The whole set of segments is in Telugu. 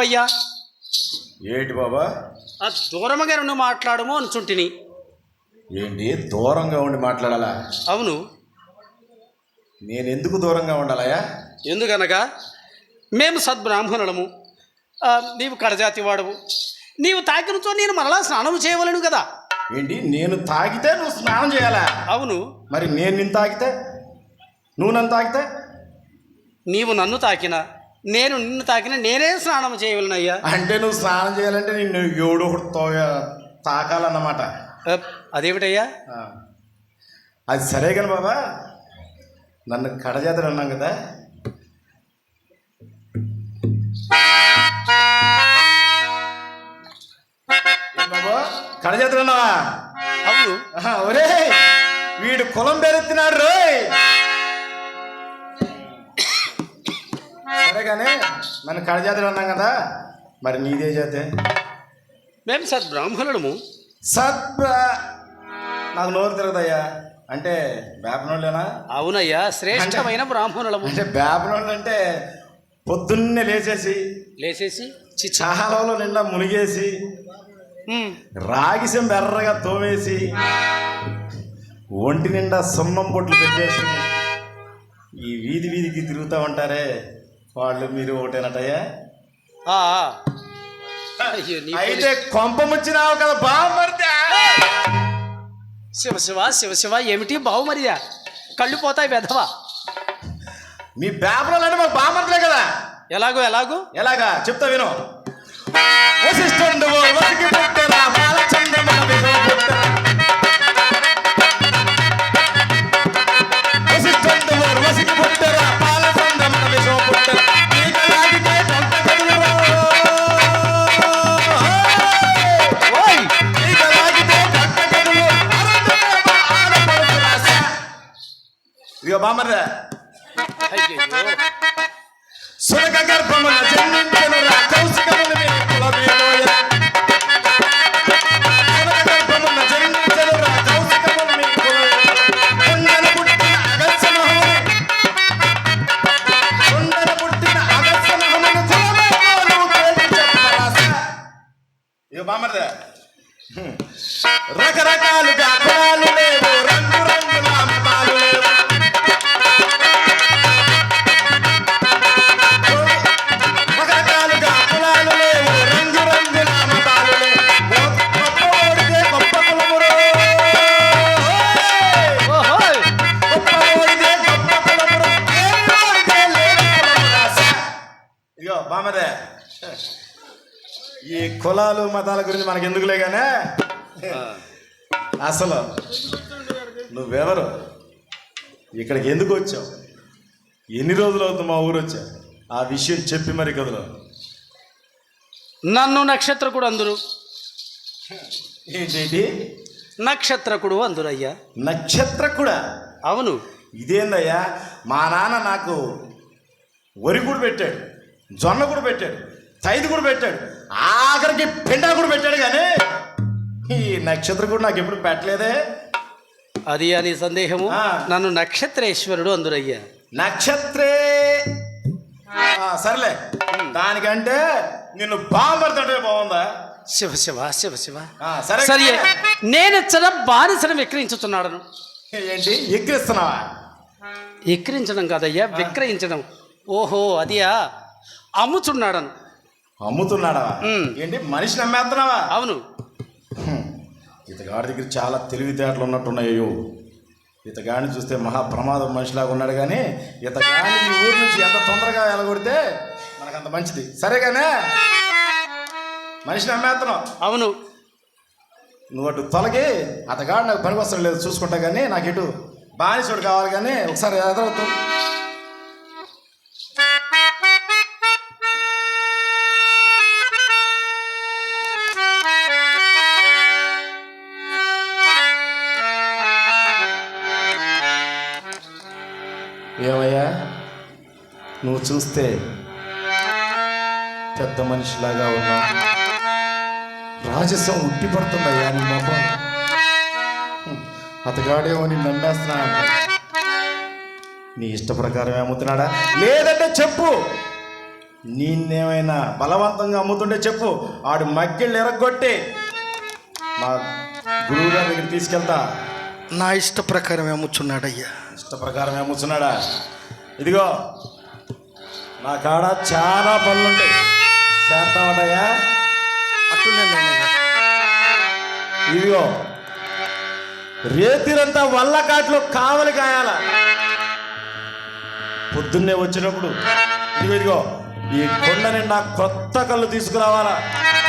మాట్లాడవయ్యా ఏంటి బాబా? ఆ దూరముగా నుండి మాట్లాడము అనుచుంటిని. ఏంటి? దూరంగా ఉండి మాట్లాడాలా? అవును. నేను ఎందుకు దూరంగా ఉండాలయా ఎందుకనగా మేము సద్బ్రాహ్మణులము. నీవు కడజాతి వాడవు. నీవు తాకినచో నేను మరలా స్నానం చేయవలను కదా? ఏంటి? నేను తాగితే నువ్వు స్నానం చేయాలా? అవును. మరి నేను నిన్ను తాగితే నువ్వు నన్ను తాగితే నీవు నన్ను తాకిన? నేను నిన్ను తాకిన నేనే స్నానం చేయవలనయ్యా అంటే నువ్వు స్నానం చేయాలంటే నిన్ను తో- తాకాలన్నమాట. అదేమిటయ్యా. అది సరే కానీ బాబా నన్ను కడజాతలు అన్నాం కదా. బాబు? కడజాతలు అన్నావా? అవును. ఒరే వీడు కులం పెరెత్తినాడు రోయ్. సరే కానీ నన్ను కడజాతలు అన్నాం కదా మరి నీదే జాతే. మేము సద్బ్రాహ్మణులము సత్ నాకు నోరు తిరగదయ్యా అంటే బేపనోళ్ళేనా అవునయ్యా శ్రేష్టమైన బ్రాహ్మణులము. అంటే బేపనోళ్ళు అంటే పొద్దున్నే లేచేసి లేచేసి చాలలో నిండా మునిగేసి రాగిసం బెర్రగా తోమేసి ఒంటి నిండా సున్నం పొట్లు పెట్టేసి ఈ వీధి వీధికి తిరుగుతూ ఉంటారే. వాళ్ళు మీరు ఒకటేనటయ్యా? అయితే కొంపముచ్చినావు కదా బామ్మర్దా శివ శివ శివ శివ ఏమిటి బావుమరిదా? కళ్ళు పోతాయి వెధవా. మీ బేపనోళ్ళు అంటే మాకు బామ్మర్దలే కదా. ఎలాగో ఎలాగో? ఎలాగా? చెప్తా విను. వశిష్ఠుండు ఓ వసికి పుట్టరా బాలచంద్రమా ఇదిగో బామ్మర్రా అయ్యయ్యో. సురక గర్భమున జన్మించెనురా నువ్వెవరు? ఇక్కడికి ఎందుకు వచ్చావు? ఎన్ని రోజులు అవుతుంది మా ఊరు వచ్చా? ఆ విషయం చెప్పి మరి కదలో నన్ను నక్షత్రకుడు అందురు. ఏంటి నక్షత్రకుడు అందురయ్యా. నక్షత్ర కూడా అవును. ఇదేందయ్యా? మా నాన్న నాకు వరి కూడా పెట్టాడు జొన్న కూడా పెట్టాడు తైది కూడా పెట్టాడు ఆఖరికి పిండా కూడా పెట్టాడు కానీ ఈ నక్షత్ర కూడా నాకు ఎప్పుడు పెట్టలేదే? అది అని సందేహము. నన్ను నక్షత్రేశ్వరుడు అందురయ్యా. నక్షత్రే. సర్లే. దానికంటే నిన్ను బాంబడుతుంటే బాగుందా? శివ శివ శివ శివ. సరే. సరే నేనిచ్చట బానిసను విక్రయించుతున్నాడను. ఏంటి? ఎక్కిరిస్తున్నావా విక్రయించడం కాదయ్యా విక్రయించడం. ఓహో అదియా. అమ్ముచున్నాడను అమ్ముతున్నాడా. ఏంటి? మనిషిని అమ్మేస్తున్నావా? అవును. ఇతగాడి దగ్గర చాలా తెలివితేటలు ఉన్నట్టున్నాయో ఇతగాడిని చూస్తే మహా ప్రమాదం మనిషిలాగా ఉన్నాడు కానీ ఇతగాడిని ఈ ఊరు నుంచి ఎంత తొందరగా వెళ్ళగొడితే మనకు అంత మంచిది సరేగానే మనిషిని అమ్మేస్తున్నావు అవును. నువ్వు అటు తొలగి అతగాడు నాకు పనికొస్తాడు లేదు చూసుకుంటా కానీ నాకు ఇటు బానిసుడు కావాలి కానీ ఒకసారి ఎదరవుతావు నువ్వు చూస్తే పెద్ద మనిషిలాగా ఉన్నావు. రాజసం ఉట్టి పడుతుందయ్యా నీ మొహం. అతగాడేమో నీ నమ్మేస్తున్నా నీ ఇష్ట ప్రకారం ఏమవుతున్నాడా? లేదంటే చెప్పు. నిన్నేమైనా బలవంతంగా అమ్ముతుంటే చెప్పు. ఆడు మగ్గిళ్ళు ఎరగొట్టి మా గురువు గారి దగ్గర తీసుకెళ్తా. నా ఇష్ట ప్రకారం అమ్ముచున్నాడయ్యా ఇష్ట ప్రకారం ఏమొచ్చున్నాడా? ఇదిగో నా కాడ చాలా పనులుంటాయి. చేస్తామటయ్యా? అటునేనయ్యా ఇదిగో రేతిరంతా వల్లకాట్లో కావలి కాయాల. పొద్దున్నే వచ్చినప్పుడు ఇదిగో ఇదిగో ఈ కొండ నిండా కొత్త కళ్ళు తీసుకురావాలా?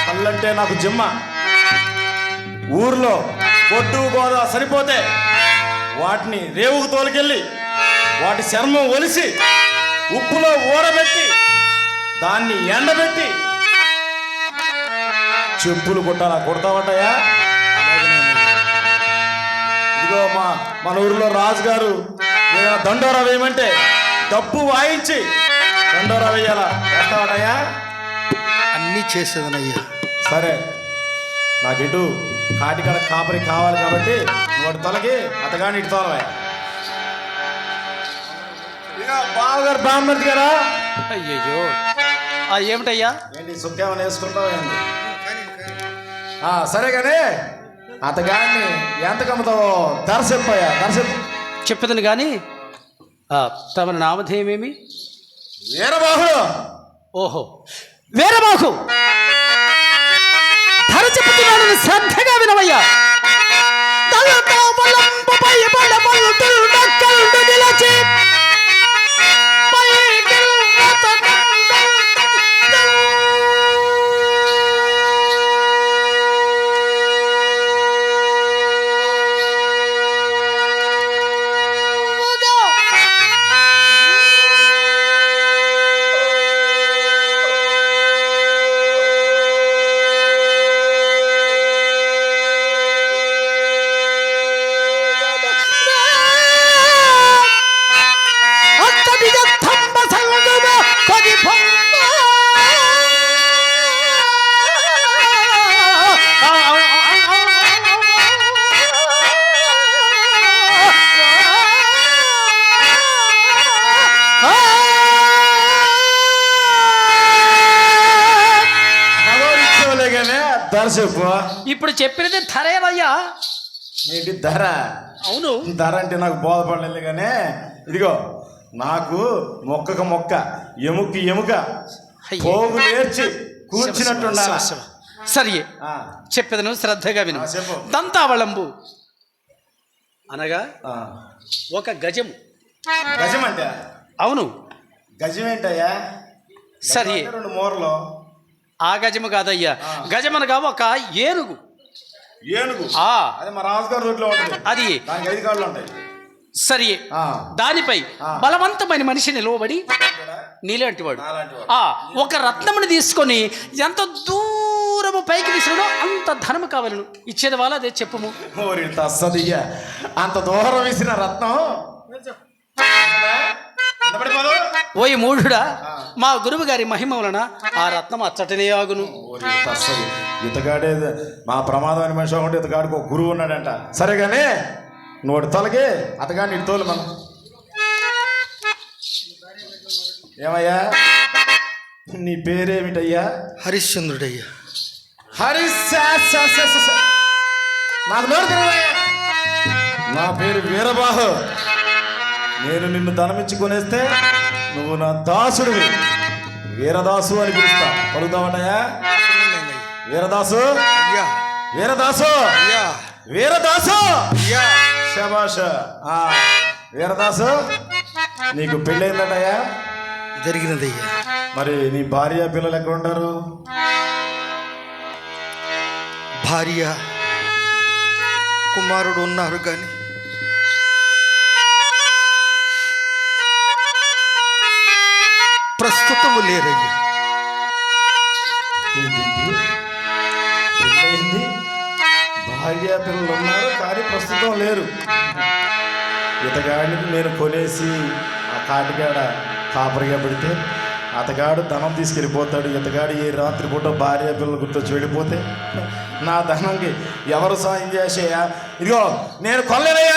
కళ్ళంటే నాకు జిమ్మ. ఊర్లో బొడ్డు గోద సరిపోతే వాటిని రేవుకు తోలుకెళ్ళి వాటి చర్మం ఒలిసి ఉప్పులో ఊరబెట్టి దాన్ని ఎండబెట్టి చెప్పులు కుట్టాలా? కుడతావటయా ఇదిగో మా మన ఊరిలో రాజు గారు ఏదైనా దండోరా వేయమంటే డప్పు వాయించి దండోరా వేయాలా? వేస్తావటయ్యా? అన్నీ చేసేదనయ్యా. సరే నాకు ఇటు కాటికాడ కాపరి కావాలి కాబట్టి నువ్వు తొలగి అతగాని ఇటు తోలవా ఇక బావగారు బామ్మర్ది గారా? అయ్యయ్యో. ఆ ఏమిటయ్యా? ఏంటి సుఖేమని వేసుకుంటావు ఆ, సరే కానీ అతగాన్ని ఎంత కమ్ముతావో ధర చెప్పయ్యా ధర చెప్పు చెప్పదని కానీ తమ నామధేయమేమి? వీరబాహుడు! ఓహో. వీరబాహు! ధర చెప్పుతున్నాను శ్రద్ధగా వినవయ్యా. తలతో నక్కలుండు నిలచి చెప్పు. ఇప్పుడు చెప్పినది ధరేవయ్యా. ఏంటి ధర? అవును. ధర అంటే నాకు బోధపడలేదు కానీ ఇదిగో నాకు మొక్కక మొక్క ఎముక ఎముక. పోగు నేర్చి కూర్చున్నట్టు ఉండాలి శివ, శివ. సరియే ఆ, చెప్పేదను శ్రద్ధగా విను. దంతావళంబు. అనగా. ఒక గజము. గజం అంటే అవును. గజం ఏంటయ్యా సరే రెండు మూరలు. ఆ గజము కాదయ్యా. గజమనగా ఒక ఏనుగు. ఏనుగు? ఆ. అదే మా రాజుగారి రోడ్లో ఉంటుంది. అది. దానికి ఐదు కాళ్ళు ఉంటాయి సరియే ఆ, దానిపై. బలవంతమైన మనిషి నిలవబడి నీలాంటి వాడు. ఆ. ఒక రత్నముని తీసుకొని ఎంత దూరము పైకి విసిరడో అంత ధనము కావాలను. ఇచ్చేది వాళ్ళ అదే చెప్పుము. అంత దూరం వేసిన రత్నం? ఓయి మూఢుడా మా గురువు గారి మహిమ వలన ఆ రత్నం అచ్చటనే ఆగును. ఇతగాడే మా ప్రమాదమైన మనిషి ఒకటి ఇతగాడికి ఒక గురువు ఉన్నాడంట. సరే కానీ నోటి తొలగి అతగాడిని ఇటు తోలు మనం. ఏమయ్యా? నీ పేరేమిటయ్యా? హరిశ్చంద్రుడయ్యా. హరి నాకు నోరు. నా పేరు వీరబాహు. నేను నిన్ను ధనమిచ్చి కొనేస్తే నువ్వు నా దాసుడివి. వీరదాసు అని పిలుస్తా. పలుకుతావటయా. వీరదాసు? వీరదాసు? వీరదాసు? శబాష్ వీరదాసు నీకు పెళ్ళైందటయ్యా? జరిగినదయ్యా. మరి నీ భార్య పిల్లలు ఎక్కడ ఉంటారు భార్య కుమారుడు ఉన్నారు కానీ ప్రస్తుతము లేరయ్యా భార్య పిల్లలు ఉన్నారు కానీ ప్రస్తుతం లేరు. ఇతగాడికి నేను కొనేసి ఆ కాటిగాడ కాపరిగా పెడితే అతగాడు ధనం తీసుకెళ్ళిపోతాడు. ఇతగాడు ఏ రాత్రి పూట భార్య పిల్లలు గుర్తొచ్చి వెళ్ళిపోతే నా ధనంకి ఎవరు సాయం చేసేయా? ఇదిగో నేను కొల్లెనయ్యానే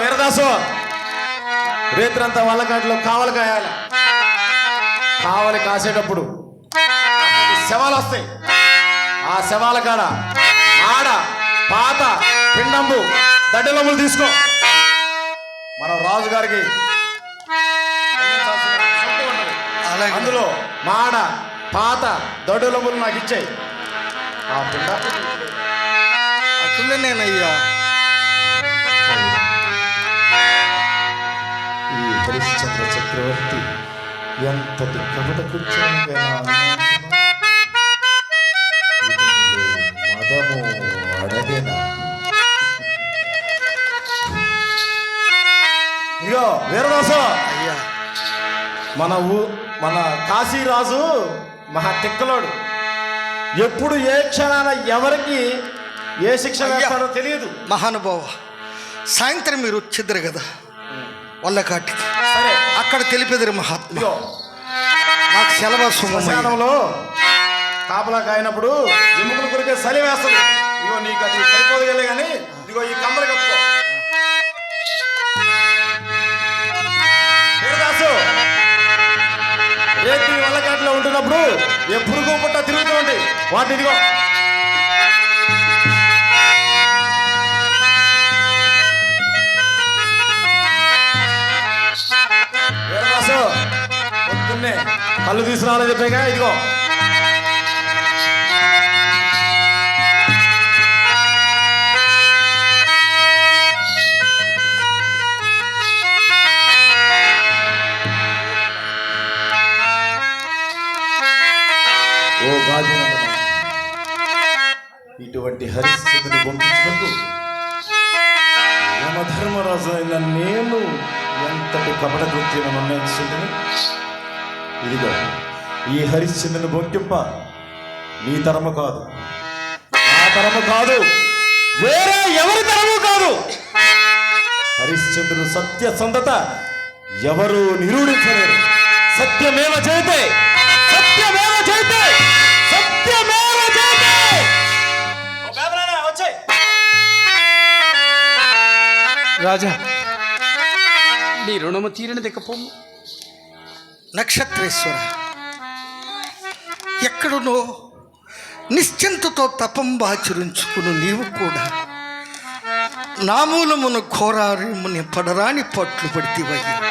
వీరదాసు రేత్రంతా వల్లకాట్లో కావలి కాయాలి. కావలి కాసేటప్పుడు శవాలు వస్తాయి. ఆ శవాల కాడ ఆడ పాత పిండంబు దడ్డలములు తీసుకో. మనం రాజుగారికి అందులో మాడ పాత దడులములు నాకు ఇచ్చాయి. ఆ పిండ. అట్లనేనయ్యా హరిశ్చంద్ర చక్రవర్తి ఎంతటి కపట కృత్యానికైనా మదము అడగెనా. ఇగో వీరదాసు అయ్యా. మన ఊ మన కాశీరాజు మహా తిక్కలోడు. ఎప్పుడు ఏ క్షణాన ఎవరికి ఏ శిక్ష. వేస్తాడో తెలియదు. మహానుభావ సాయంత్రం మీరు వచ్చిద్దరు కదా. వల్లకాటికి. సరే అక్కడ తెలిపేదిరి మహాత్మ నాకు సెలవు శ్మశానంలో కాపలా కాయినప్పుడు ఎముకల కొరికే చలి వేస్తుంది. ఇగో నీకు అది సరిపోదుగలే కానీ ఇదిగో ఈ కమ్మలు కప్పుకో. రేపు వల్లకాట్లో ఉంటున్నప్పుడు ఎప్పుడు పుట్ట తిరుగుతూ ఉంటాయి వాటి ఇదిగో. పొద్దున్నే కళ్ళు తీసుకురావాలని చెప్పాగా ఇదిగో. ఓ గాజునందన ఇటువంటి హరిస్థితిని పంపించినందుకు యమధర్మరాజు అయిన నేను ఎంతటి కపట కృత్యం నిర్ణయించుంటుంది ఇదిగో ఈ హరిశ్చంద్రుని బొక్కింప నీ తరము కాదు. నా తరము కాదు వేరే ఎవరి తరము కాదు. హరిశ్చంద్రుడు సత్యసంధత ఎవరు నిరూఢించలేరు సత్యమేవ చేతే సత్యమేవ చేతే సత్యమేవ చేతే రాజా నీ రుణము తీరిన దిక్కపోము నక్షత్రేశ్వర ఎక్కడునో నిశ్చింతతో తపంబాచరించుకును నీవు కూడా. నామూలమును ఘోరారిముని పడరాని పట్లు పడితివయ్య.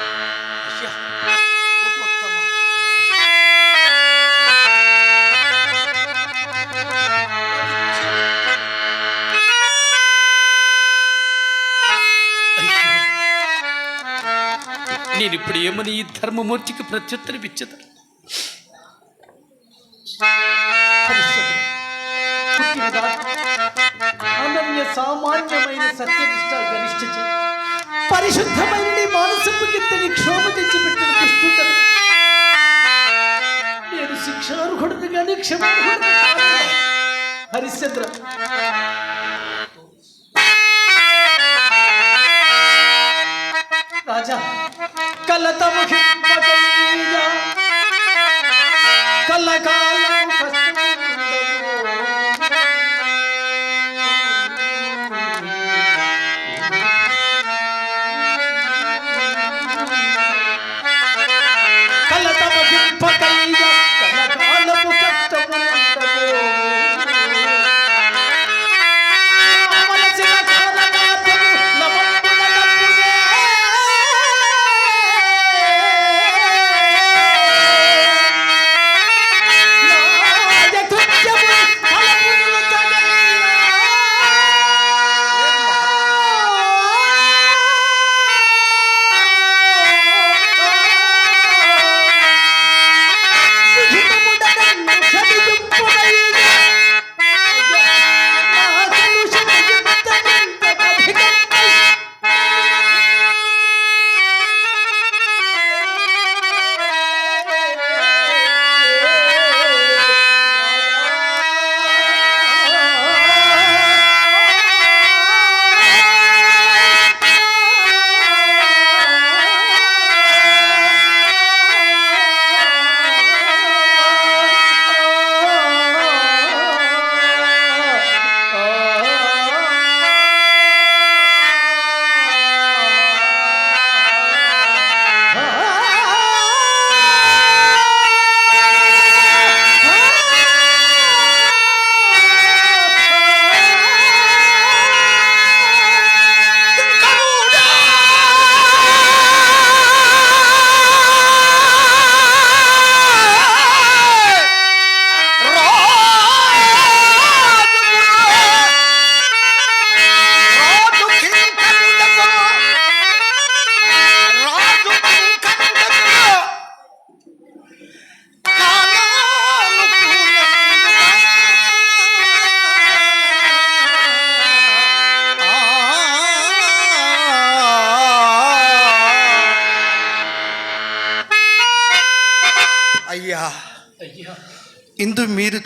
నేను ఇప్పుడు ఏమని ఈ ధర్మమూర్తికి ప్రత్యుత్తరం ఇచ్చదు? అనన్య సామాన్యమైన సత్యనిష్ట గరిష్ట పరిశుద్ధమైన నీ మానసపు కిందని క్షోభ తెచ్చిపెట్టిన దుష్టుడను. నేను శిక్షార్హుడను కానీ క్షమార్హుడు హరిశ్చంద్ర రాజా कल तम कल का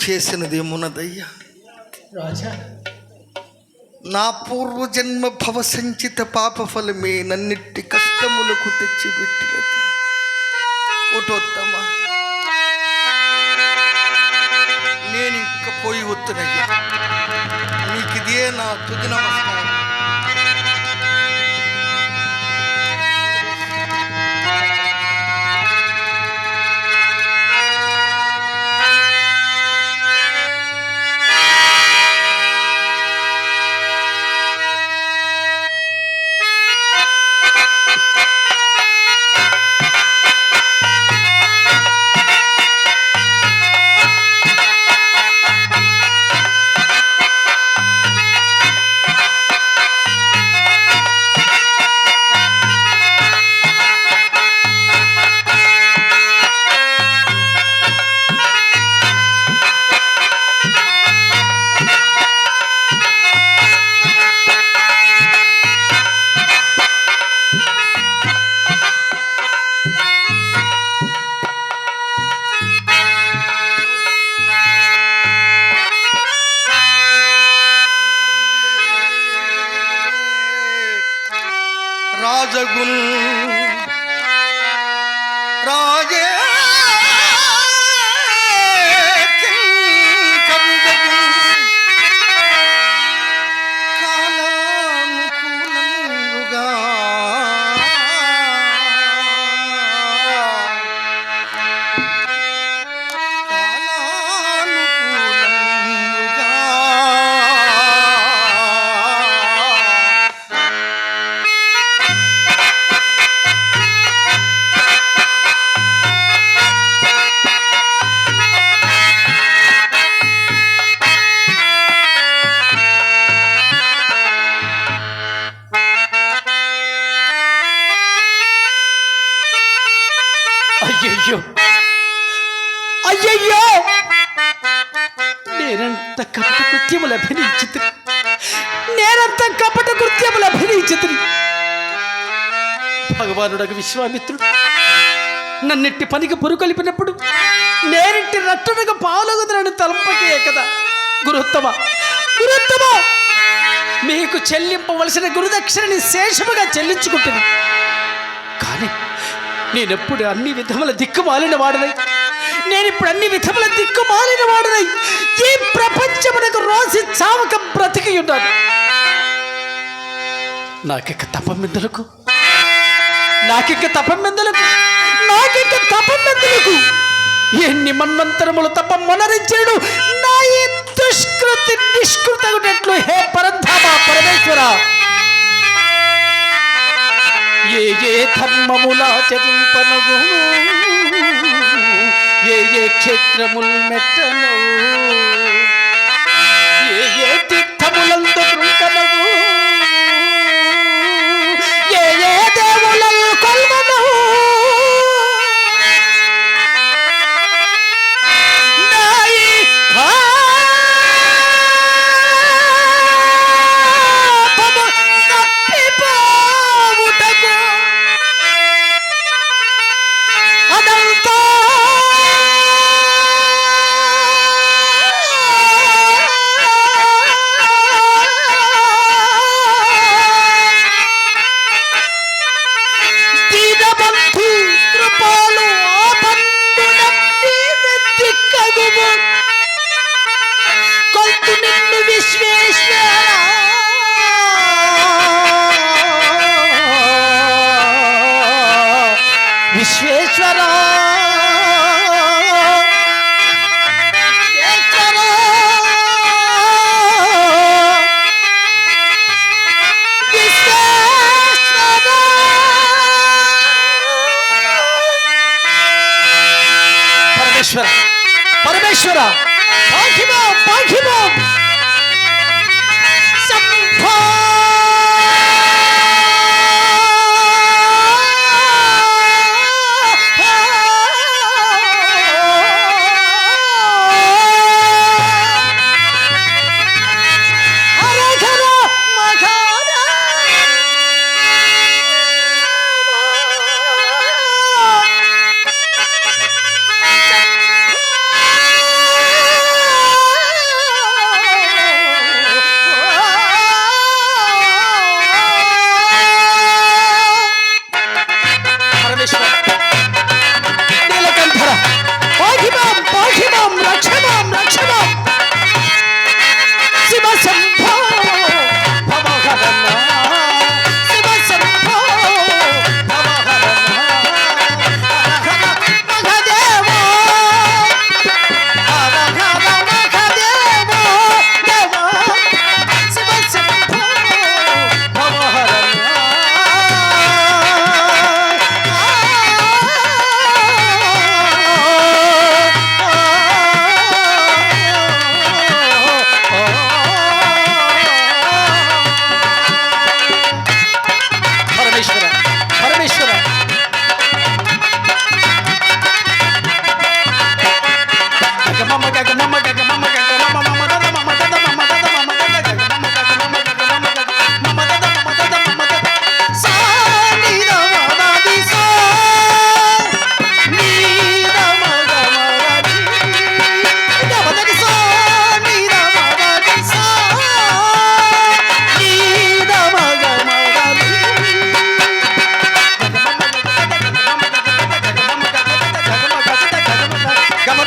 మీరు చేసినదేమున్నదయ్యా రాజా. నా పూర్వజన్మ భవ సంచిత పాప ఫలమే నన్నిట్టి కష్టములకు తెచ్చిపెట్టినది. నేను ఇంక పోయి వత్తునయ్యా. మీకు ఇదే నా తుది నమస్కారం. నేనంత కపట కృత్యములు అభినయించితి నేనంత కపట కృత్యములు అభినయించితి భగవానుడకు విశ్వామిత్రుడు నన్నిట్టి పనికి పురుకొలిపినప్పుడు నేనిట్టి రట్టునకు పావులగుదరని తలంపకే కదా. గురుత్తమ గురుత్తమ! మీకు చెల్లింపవలసిన గురుదక్షిణని శేషముగా చెల్లించుకుంటుంది కానీ నేనెప్పుడు అన్ని విధముల దిక్కుమాలిన వాడనై నేను ఇప్పుడు అన్ని విధముల దిక్కుమాలిన వాడనై ఈ ప్రపంచమునకు రోజు చావక బ్రతికి ఉన్నాను నాకిక తపమెందులకు నాకిక తపమెందులకు నాకిక తపమెందులకు ఎన్ని మన్వంతరములు తప్ప మొనరించాడు నా ఈ దుష్కృతి నిష్కృతగునట్లు హే పరంధామ పరమేశ్వర! ఏ ఏ ధర్మములా ధర్మములాచరింపనగును ఏ ఏ క్షేత్రముల్ మెట్టను ఏ ఏ తీర్థములందు కృంకనవు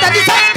Roda de samba.